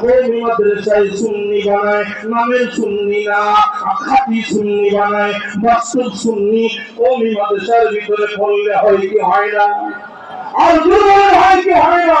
কৌমি মাদ্রাসায় সুন্নি বানায়, নামের সুন্নি না খাঁটি সুন্নি বানায় বাস্তব সুন্নি, কৌমি মাদ্রাসার ভিতরে পড়লে হয় কি হয় না? আর দুর্বল হয় কি হয় না?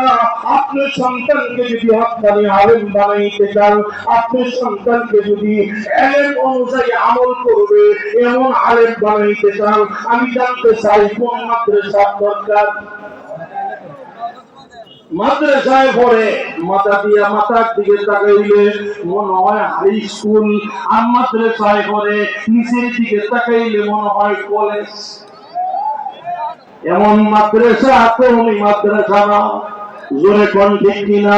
আপনার সন্তানকে যদি হাক্কানি আলেম বানাইতে চান, আপনার সন্তানকে যদি এলেম অনুযায়ী আমল করবে, এমন আলেম বানাইতে চান, আমি জানতে চাই কোন মাদ্রাসা দরকার। মাদ্রাসায় পড়ে, মাথা দিয়া মাথার দিকে তাকাইলে মনে হয় হাই স্কুল, আর মাদ্রাসায় পড়ে নিচের দিকে তাকাইলে মনে হয় কলেজ। এমন মাদ্রাসা কৌমি মাদ্রাসা না। জোরে কোন ঠিক কিনা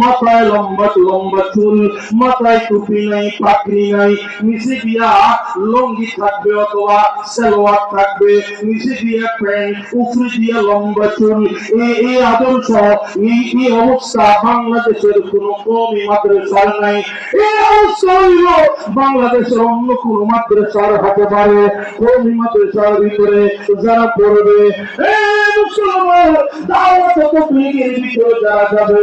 মাথায় লম্বা লম্বা চুল, মাথায় টুপি নাই পাকড়ি নাই, নিচে দিয়া লঙ্গি থাকবে অথবা সালোয়ার থাকবে, নিচে দিয়া প্যান্ট, উপরে দিয়া লম্বা চুল। এই এই আদর্শ, এই এই অবস্থা বাংলাদেশের কোন কমই মাদ্রাসার নাই। এই অবস্থা হইল বাংলাদেশের অন্য কোন মাদ্রাসার হতে পারে। কমই মাদ্রাসার ভিতরে যারা পড়বে মুসলমান, দাওয়াত তবলিগের ভিতরে যারা যাবে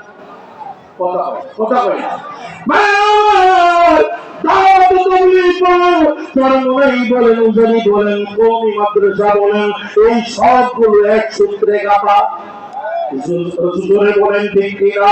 কথা হয় কথা হয় বলেন, উজানি বলেন কওমি মাদ্রাসা বলেন এই সবগুলো এক সূত্রে গাঁথা জোরে বলেন ঠিক কিনা?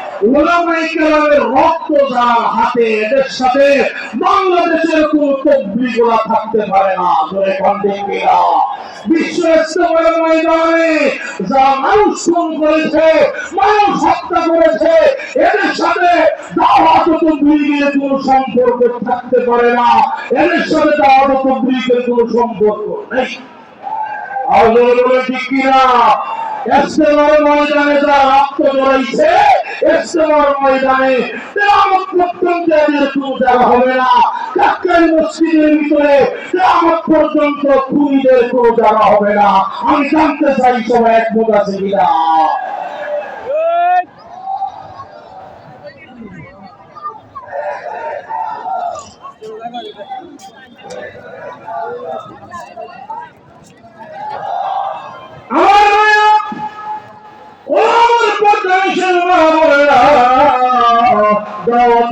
রক্ত যার হাতে, এদের সাথে বাংলাদেশের কোন তবলিগুলা থাকতে পারে না। ধরে কন্ডিকেরা বিশ্ব ইস্তেমার ময়দানে যা মানুষ খুন করেছে, মানুষ হত্যা করেছে, এদের সাথে দাওয়াত তবলিগের কোন সম্পর্ক থাকতে পারে না। এদের সাথে দাওয়াত তবলিগের কোন সম্পর্ক নেই। আল্লাহ বলে ঠিক কিনা? ইস্তেমার ময়দানে যারা রক্ত ময়দানে তেলামত পর্যন্ত এদের জায়গা হবে না। কাক্কাই মসজিদের ভিতরে তেলামত পর্যন্ত খুনিদের কোনো জায়গা হবে না। আমি জানতে চাই, সবাই একমত আছে কিনা?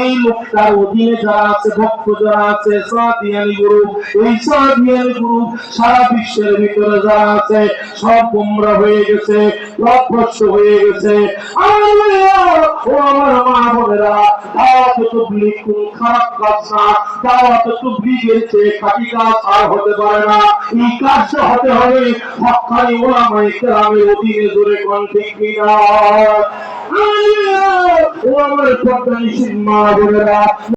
এই লোকটার অধীনে যারা আছে, ভক্ত যারা আছে, সাদিয়ানি গ্রুপ এই সাদিয়ানি গ্রুপ সারা বিশ্বের ভিতরে যারা সব কুমড়া হয়ে গেছে, পথভ্রষ্ট হয়ে গেছে। ও আমার কাজ হতে হবে হক্কানি ওলামায়ে কেরামের অধীনে জোরে কোন আমার পদ্মা মা বোনেরা